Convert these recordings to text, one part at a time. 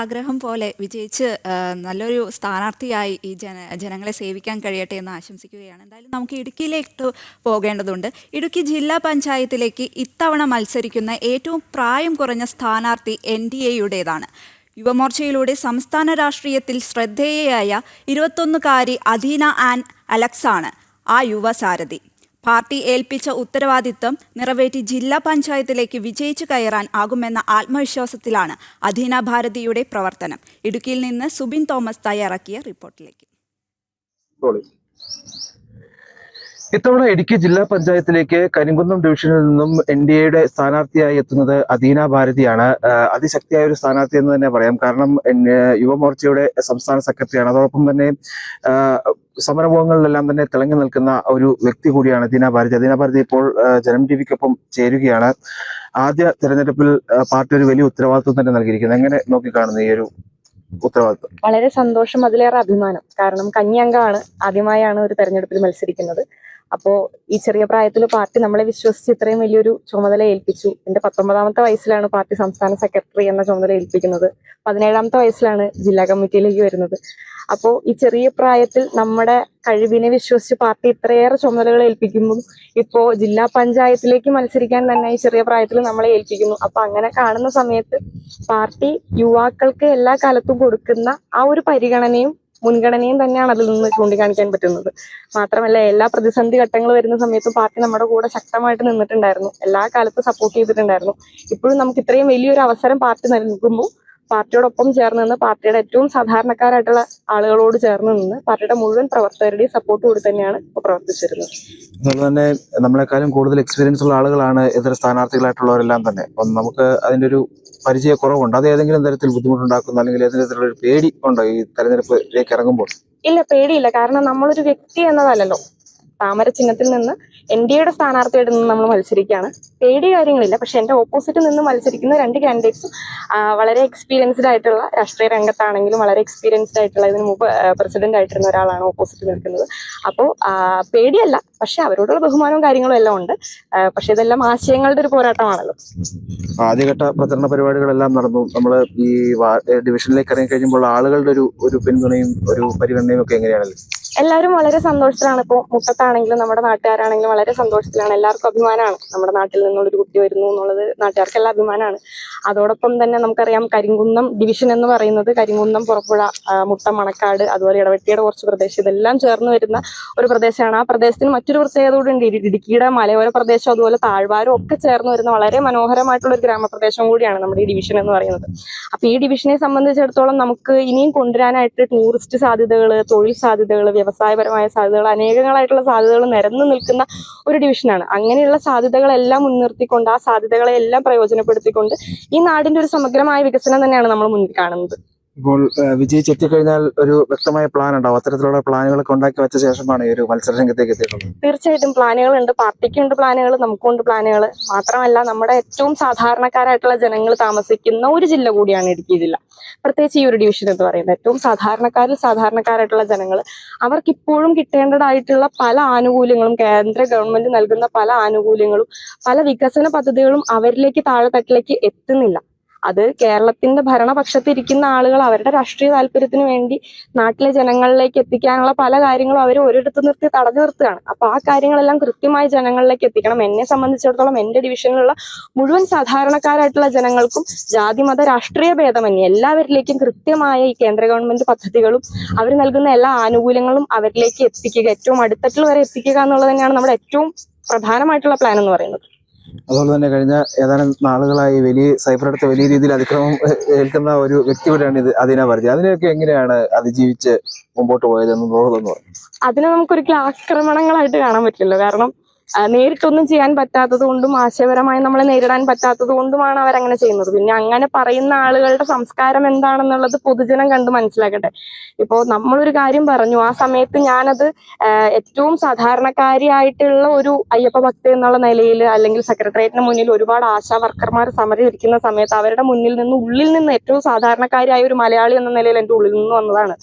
ആഗ്രഹം പോലെ വിജയിച്ച് നല്ലൊരു സ്ഥാനാർത്ഥിയായി ഈ ജന ജനങ്ങളെ സേവിക്കാൻ കഴിയട്ടെ എന്ന് ആശംസിക്കുകയാണ്. എന്തായാലും നമുക്ക് ഇടുക്കിയിലേക്ക് പോകേണ്ടതുണ്ട്. ഇടുക്കി ജില്ലാ പഞ്ചായത്തിലേക്ക് ഇത്തവണ മത്സരിക്കുന്ന ഏറ്റവും പ്രായം കുറഞ്ഞ സ്ഥാനാർത്ഥി എൻ ഡി എയുടേതാണ്. യുവമോർച്ചയിലൂടെ സംസ്ഥാന രാഷ്ട്രീയത്തിൽ ശ്രദ്ധേയയായ ഇരുപത്തൊന്നുകാരി അധീന ആൻ അലക്സാണ് ആ യുവസാരഥി. പാർട്ടി ഏൽപ്പിച്ച ഉത്തരവാദിത്തം നിറവേറ്റി ജില്ലാ പഞ്ചായത്തിലേക്ക് വിജയിച്ചു കയറാൻ ആകുമെന്ന ആത്മവിശ്വാസത്തിലാണ് അധീന ഭാരതിയുടെ പ്രവർത്തനം. ഇടുക്കിയിൽ നിന്ന് സുബിൻ തോമസ് തയ്യാറാക്കിയ റിപ്പോർട്ടിലേക്ക്. ഇത്തവണ ഇടുക്കി ജില്ലാ പഞ്ചായത്തിലേക്ക് കരിങ്കുന്നം ഡിവിഷനിൽ നിന്നും എൻ ഡി എയുടെ സ്ഥാനാർത്ഥിയായി എത്തുന്നത് അദീന ഭാരതിയാണ്. അതിശക്തിയായ ഒരു സ്ഥാനാർത്ഥി എന്ന് തന്നെ പറയാം. കാരണം യുവമോർച്ചയുടെ സംസ്ഥാന സെക്രട്ടറിയാണ്. അതോടൊപ്പം തന്നെ സമരമുഖങ്ങളിലെല്ലാം തന്നെ തിളങ്ങി നിൽക്കുന്ന ഒരു വ്യക്തി കൂടിയാണ് അദീന ഭാരതി. അദീന ഭാരതി ഇപ്പോൾ ജനം ടി വിക്കൊപ്പം ചേരുകയാണ്. ആദ്യ തെരഞ്ഞെടുപ്പിൽ പാർട്ടി ഒരു വലിയ ഉത്തരവാദിത്വം തന്നെ നൽകിയിരിക്കുന്നത് എങ്ങനെ നോക്കിക്കാണുന്നു ഈ ഒരു വളരെ സന്തോഷം. അതിലേറെ അഭിമാനം. കാരണം കന്യാംഗമാണ് ആദ്യമായാണ് ഒരു തെരഞ്ഞെടുപ്പിൽ മത്സരിക്കുന്നത്. അപ്പോ ഈ ചെറിയ പ്രായത്തിൽ പാർട്ടി നമ്മളെ വിശ്വസിച്ച് ഇത്രയും വലിയൊരു ചുമതല ഏൽപ്പിച്ചു. എന്റെ പത്തൊമ്പതാമത്തെ വയസ്സിലാണ് പാർട്ടി സംസ്ഥാന സെക്രട്ടറി എന്ന ചുമതല ഏൽപ്പിക്കുന്നത്. പതിനേഴാമത്തെ വയസ്സിലാണ് ജില്ലാ കമ്മിറ്റിയിലേക്ക് വരുന്നത്. അപ്പോ ഈ ചെറിയ പ്രായത്തിൽ നമ്മുടെ കഴിവിനെ വിശ്വസിച്ച് പാർട്ടി ഇത്രയേറെ ചുമതലകൾ ഏൽപ്പിക്കുന്നു. ഇപ്പോ ജില്ലാ പഞ്ചായത്തിലേക്ക് മത്സരിക്കാൻ തന്നെ ഈ ചെറിയ പ്രായത്തിൽ നമ്മളെ ഏൽപ്പിക്കുന്നു. അപ്പൊ അങ്ങനെ കാണുന്ന സമയത്ത് പാർട്ടി യുവാക്കൾക്ക് എല്ലാ കാലത്തും കൊടുക്കുന്ന ആ ഒരു പരിഗണനയും മുൻഗണനയും തന്നെയാണ് അതിൽ നിന്ന് ചൂണ്ടിക്കാണിക്കാൻ പറ്റുന്നത്. മാത്രമല്ല എല്ലാ പ്രതിസന്ധി ഘട്ടങ്ങൾ വരുന്ന സമയത്തും പാർട്ടി നമ്മുടെ കൂടെ ശക്തമായിട്ട് നിന്നിട്ടുണ്ടായിരുന്നു. എല്ലാ കാലത്തും സപ്പോർട്ട് ചെയ്തിട്ടുണ്ടായിരുന്നു. ഇപ്പോഴും നമുക്ക് ഇത്രയും വലിയൊരു അവസരം പാർട്ടി നൽകുമ്പോൾ പാർട്ടിയോടൊപ്പം ചേർന്ന് നിന്ന് പാർട്ടിയുടെ ഏറ്റവും സാധാരണക്കാരായിട്ടുള്ള ആളുകളോട് ചേർന്ന് നിന്ന് പാർട്ടിയുടെ മുഴുവൻ പ്രവർത്തകരുടെയും സപ്പോർട്ട് കൂടി തന്നെയാണ് ഇപ്പോൾ പ്രവർത്തിച്ചിരുന്നത്. അതുപോലെ തന്നെ നമ്മളെക്കാളും കൂടുതൽ എക്സ്പീരിയൻസ് ഉള്ള ആളുകളാണ് ഇതര സ്ഥാനാർത്ഥികളായിട്ടുള്ളവരെല്ലാം തന്നെ. അപ്പം നമുക്ക് അതിന്റെ ഒരു പരിചയ കുറവുണ്ട് അത് ഏതെങ്കിലും തരത്തിൽ ബുദ്ധിമുട്ടുണ്ടാക്കുന്നു അല്ലെങ്കിൽ ഏതെങ്കിലും തരത്തിലുള്ള പേടി ഉണ്ടോ ഈ തെരഞ്ഞെടുപ്പിലേക്ക് ഇറങ്ങുമ്പോൾ? ഇല്ല പേടിയില്ല. കാരണം നമ്മളൊരു വ്യക്തി എന്നതല്ലല്ലോ. താമര ചിഹ്നത്തിൽ നിന്ന് എൻ ഡി എയുടെ സ്ഥാനാർത്ഥിയായിട്ട് നിന്ന് നമ്മൾ മത്സരിക്കുകയാണ്. പേടി കാര്യങ്ങളില്ല. പക്ഷെ എന്റെ ഓപ്പോസിറ്റ് നിന്ന് മത്സരിക്കുന്ന രണ്ട് കാൻഡിഡേറ്റ്സും വളരെ എക്സ്പീരിയൻസ്ഡ് ആയിട്ടുള്ള രാഷ്ട്രീയ രംഗത്താണെങ്കിലും വളരെ എക്സ്പീരിയൻസ്ഡ് ആയിട്ടുള്ള ഇതിന് മുമ്പ് പ്രസിഡന്റ് ആയിട്ടിരുന്ന ഒരാളാണ് ഓപ്പോസിറ്റ് നിൽക്കുന്നത്. അപ്പോൾ പേടിയല്ല. പക്ഷെ അവരോടുള്ള ബഹുമാനവും കാര്യങ്ങളും എല്ലാം ഉണ്ട്. പക്ഷെ ഇതെല്ലാം ആശയങ്ങളുടെ ഒരു പോരാട്ടമാണല്ലോ. ആദ്യഘട്ട പ്രചരണ പരിപാടികളെല്ലാം നടന്നു. നമ്മൾ ഈ ഡിവിഷനിലേക്ക് ഇറങ്ങി കഴിയുമ്പോൾ ആളുകളുടെ ഒരു ഒരു പിന്തുണയും ഒരു പരിഗണനയും ഒക്കെ എങ്ങനെയാണല്ലോ? എല്ലാവരും വളരെ സന്തോഷത്തിലാണ്. ഇപ്പോൾ മുട്ടത്താണെങ്കിലും നമ്മുടെ നാട്ടുകാരാണെങ്കിലും വളരെ സന്തോഷത്തിലാണ്. എല്ലാവർക്കും അഭിമാനമാണ്. നമ്മുടെ നാട്ടിൽ നിന്നുള്ളൊരു കുട്ടി വരുന്നു എന്നുള്ളത് നാട്ടുകാർക്കെല്ലാം അഭിമാനമാണ്. അതോടൊപ്പം തന്നെ നമുക്കറിയാം കരിങ്കുന്നം ഡിവിഷൻ എന്ന് പറയുന്നത് കരിങ്കുന്നം പുറപ്പുഴ മുട്ട മണക്കാട് അതുപോലെ ഇടവെട്ടിയുടെ കുറച്ച് പ്രദേശം. ഇതെല്ലാം ചേർന്ന് വരുന്ന ഒരു പ്രദേശമാണ്. ആ പ്രദേശത്തിന് മറ്റൊരു പ്രത്യേകത കൂടി ഉണ്ട്. ഇടി- ഇടുക്കിയുടെ മലയോര പ്രദേശം അതുപോലെ താഴ്വാരം ഒക്കെ ചേർന്ന് വരുന്ന വളരെ മനോഹരമായിട്ടുള്ള ഒരു ഗ്രാമപ്രദേശം കൂടിയാണ് നമ്മുടെ ഈ ഡിവിഷൻ എന്ന് പറയുന്നത്. അപ്പൊ ഈ ഡിവിഷനെ സംബന്ധിച്ചിടത്തോളം നമുക്ക് ഇനിയും കൊണ്ടുവരാനായിട്ട് ടൂറിസ്റ്റ് സാധ്യതകൾ തൊഴിൽ സാധ്യതകൾ വ്യവസായപരമായ സാധ്യതകൾ അനേകങ്ങളായിട്ടുള്ള സാധ്യതകൾ നിരന്നു നിൽക്കുന്ന ഒരു ഡിവിഷനാണ്. അങ്ങനെയുള്ള സാധ്യതകളെല്ലാം മുൻനിർത്തിക്കൊണ്ട് ആ സാധ്യതകളെല്ലാം പ്രയോജനപ്പെടുത്തിക്കൊണ്ട് നാടിന്റെ ഒരു സമഗ്രമായ വികസനം തന്നെയാണ് നമ്മൾ മുന്നിൽ കാണുന്നത്. ഇപ്പോൾ വിജയിച്ച് വിജയിച്ചെത്തിക്കഴിഞ്ഞാൽ ഒരു വ്യക്തമായ പ്ലാൻ ഉണ്ടാവും. അത്തരത്തിലുള്ള പ്ലാനുകളൊക്കെ ഉണ്ടാക്കി വെച്ച ശേഷമാണ് ഈ ഒരു മത്സര രംഗത്തേക്ക് എത്തിയിട്ടുള്ളത്. തീർച്ചയായിട്ടും പ്ലാനുകളുണ്ട് പാർട്ടിക്കുണ്ട് പ്ലാനുകൾ നമുക്കുണ്ട് പ്ലാനുകൾ മാത്രമല്ല നമ്മുടെ ഏറ്റവും സാധാരണക്കാരായിട്ടുള്ള ജനങ്ങൾ താമസിക്കുന്ന ഒരു ജില്ല കൂടിയാണ് ഇടുക്കി ജില്ല. പ്രത്യേകിച്ച് ഈ ഒരു ഡിവിഷൻ എന്ന് പറയുന്നത്. ഏറ്റവും സാധാരണക്കാരിൽ സാധാരണക്കാരായിട്ടുള്ള ജനങ്ങൾ അവർക്ക് ഇപ്പോഴും കിട്ടേണ്ടതായിട്ടുള്ള പല ആനുകൂല്യങ്ങളും കേന്ദ്ര ഗവൺമെന്റ് നൽകുന്ന പല ആനുകൂല്യങ്ങളും പല വികസന പദ്ധതികളും അവരിലേക്ക് താഴെത്തട്ടിലേക്ക് എത്തുന്നില്ല. അത് കേരളത്തിന്റെ ഭരണപക്ഷത്തിരിക്കുന്ന ആളുകൾ അവരുടെ രാഷ്ട്രീയ താല്പര്യത്തിന് വേണ്ടി നാട്ടിലെ ജനങ്ങളിലേക്ക് എത്തിക്കാനുള്ള പല കാര്യങ്ങളും അവർ ഒരിടത്ത് നിർത്തി തടഞ്ഞു നിർത്തുകയാണ്. അപ്പൊ ആ കാര്യങ്ങളെല്ലാം കൃത്യമായി ജനങ്ങളിലേക്ക് എത്തിക്കണം. എന്നെ സംബന്ധിച്ചിടത്തോളം എന്റെ ഡിവിഷനിലുള്ള മുഴുവൻ സാധാരണക്കാരായിട്ടുള്ള ജനങ്ങൾക്കും ജാതി മത രാഷ്ട്രീയ ഭേദമന്യേ എല്ലാവരിലേക്കും കൃത്യമായ ഈ കേന്ദ്ര ഗവൺമെന്റ് പദ്ധതികളും അവർ നൽകുന്ന എല്ലാ ആനുകൂല്യങ്ങളും അവരിലേക്ക് എത്തിക്കുക. ഏറ്റവും അടുത്തട്ടിൽ വരെ എത്തിക്കുക എന്നുള്ളത് തന്നെയാണ് നമ്മുടെ ഏറ്റവും പ്രധാനമായിട്ടുള്ള പ്ലാൻ എന്ന് പറയുന്നത്. അതുപോലെ തന്നെ കഴിഞ്ഞ ഏതാനും നാളുകളായി വലിയ സൈബർ അടുത്ത് വലിയ രീതിയിൽ അതിക്രമം ഏൽക്കുന്ന ഒരു വ്യക്തി കൂടെയാണ് ഇത് അതിനെ പറഞ്ഞത് അതിനെയൊക്കെ എങ്ങനെയാണ് അതിജീവിച്ച് മുമ്പോട്ട് പോയത് എന്ന് തോന്നുന്നു അതിനെ നമുക്കൊരിക്കലും ആക്രമണങ്ങളായിട്ട് കാണാൻ പറ്റില്ലല്ലോ. കാരണം നേരിട്ടൊന്നും ചെയ്യാൻ പറ്റാത്തത് കൊണ്ടും ആശയപരമായി നമ്മളെ നേരിടാൻ പറ്റാത്തത് കൊണ്ടുമാണ് അവരങ്ങനെ ചെയ്യുന്നത്. പിന്നെ അങ്ങനെ പറയുന്ന ആളുകളുടെ സംസ്കാരം എന്താണെന്നുള്ളത് പൊതുജനം കണ്ട് മനസ്സിലാക്കട്ടെ. ഇപ്പോ നമ്മളൊരു കാര്യം പറഞ്ഞു ആ സമയത്ത് ഞാനത് ഏറ്റവും സാധാരണക്കാരിയായിട്ടുള്ള ഒരു അയ്യപ്പ ഭക്തി എന്നുള്ള നിലയിൽ അല്ലെങ്കിൽ സെക്രട്ടേറിയറ്റിന് മുന്നിൽ ഒരുപാട് ആശാ വർക്കർമാർ സമരം ഇരിക്കുന്ന സമയത്ത് അവരുടെ മുന്നിൽ നിന്ന് ഉള്ളിൽ നിന്ന് ഏറ്റവും സാധാരണക്കാരിയായ ഒരു മലയാളി എന്ന നിലയിൽ എന്റെ ഉള്ളിൽ നിന്ന് വന്നതാണ്.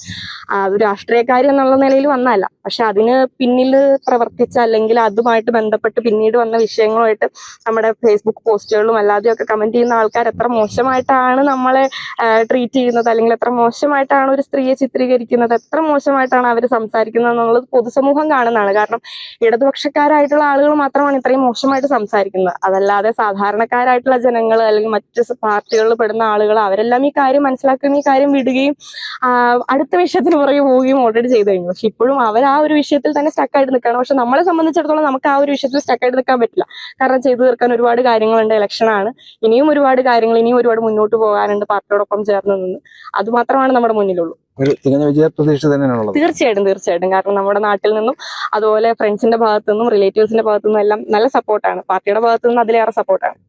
ഒരു രാഷ്ട്രീയക്കാരി എന്നുള്ള നിലയിൽ വന്നതല്ല. പക്ഷെ അതിന് പിന്നിൽ പ്രവർത്തിച്ച അല്ലെങ്കിൽ അതുമായിട്ട് ബന്ധപ്പെട്ട് പിന്നീട് വന്ന വിഷയങ്ങളുമായിട്ട് നമ്മുടെ ഫേസ്ബുക്ക് പോസ്റ്റുകളിലും അല്ലാതെയും ഒക്കെ കമന്റ് ചെയ്യുന്ന ആൾക്കാർ എത്ര മോശമായിട്ടാണ് നമ്മളെ ട്രീറ്റ് ചെയ്യുന്നത്? അല്ലെങ്കിൽ എത്ര മോശമായിട്ടാണ് ഒരു സ്ത്രീയെ ചിത്രീകരിക്കുന്നത്? എത്ര മോശമായിട്ടാണ് അവർ സംസാരിക്കുന്നത് എന്നുള്ളത് പൊതുസമൂഹം കാണുന്നതാണ്. കാരണം ഇടതുപക്ഷക്കാരായിട്ടുള്ള ആളുകൾ മാത്രമാണ് ഇത്രയും മോശമായിട്ട് സംസാരിക്കുന്നത്. അതല്ലാതെ സാധാരണക്കാരായിട്ടുള്ള ജനങ്ങൾ അല്ലെങ്കിൽ മറ്റ് പാർട്ടികളിൽ പെടുന്ന ആളുകൾ അവരെല്ലാം ഈ കാര്യം മനസ്സിലാക്കുകയും ഈ കാര്യം വിടുകയും അടുത്ത വിഷയത്തിന് പുറകെ പോവുകയും ഓൾറെഡി ചെയ്തു കഴിഞ്ഞു. പക്ഷെ ഇപ്പോഴും അവർ ആ ഒരു വിഷയത്തിൽ തന്നെ സ്റ്റക്കായിട്ട് നിൽക്കുകയാണ്. പക്ഷെ നമ്മളെ സംബന്ധിച്ചിടത്തോളം നമുക്ക് ആ ഒരു വിഷയത്തിൽ സ്റ്റക്കായിട്ട് നിൽക്കാൻ പറ്റില്ല. കാരണം ചെയ്തു തീർക്കാൻ ഒരുപാട് കാര്യങ്ങളുണ്ട്. ഇലക്ഷനാണ് ഇനിയും ഒരുപാട് കാര്യങ്ങൾ ഇനിയും ഒരുപാട് മുന്നോട്ട് പോകാനുണ്ട് പാർട്ടിയോടൊപ്പം ചേർന്ന് നിന്ന്. അത് മാത്രമാണ് നമ്മുടെ മുന്നിലുള്ളൂ. ഒരു തികഞ്ഞ വിജയ പ്രതീക്ഷ തന്നെയാണുള്ളത്. തീർച്ചയായിട്ടും തീർച്ചയായിട്ടും. കാരണം നമ്മുടെ നാട്ടിൽ നിന്നും അതുപോലെ ഫ്രണ്ട്സിന്റെ ഭാഗത്തു നിന്നും റിലേറ്റീവ്സിന്റെ ഭാഗത്തു നിന്നും എല്ലാം നല്ല സപ്പോർട്ടാണ് പാർട്ടിയുടെ ഭാഗത്തു നിന്നും അതിലേറെ സപ്പോർട്ടാണ്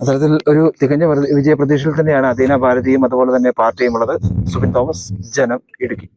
അത്തരത്തിൽ ഒരു തികഞ്ഞ വിജയ പ്രതീക്ഷയിൽ തന്നെയാണ് അധീന ഭാരതിയും അതുപോലെ തന്നെ പാർട്ടിയും ഉള്ളത്. സുബിൻ തോമസ് ജനം ഇടുക്കി.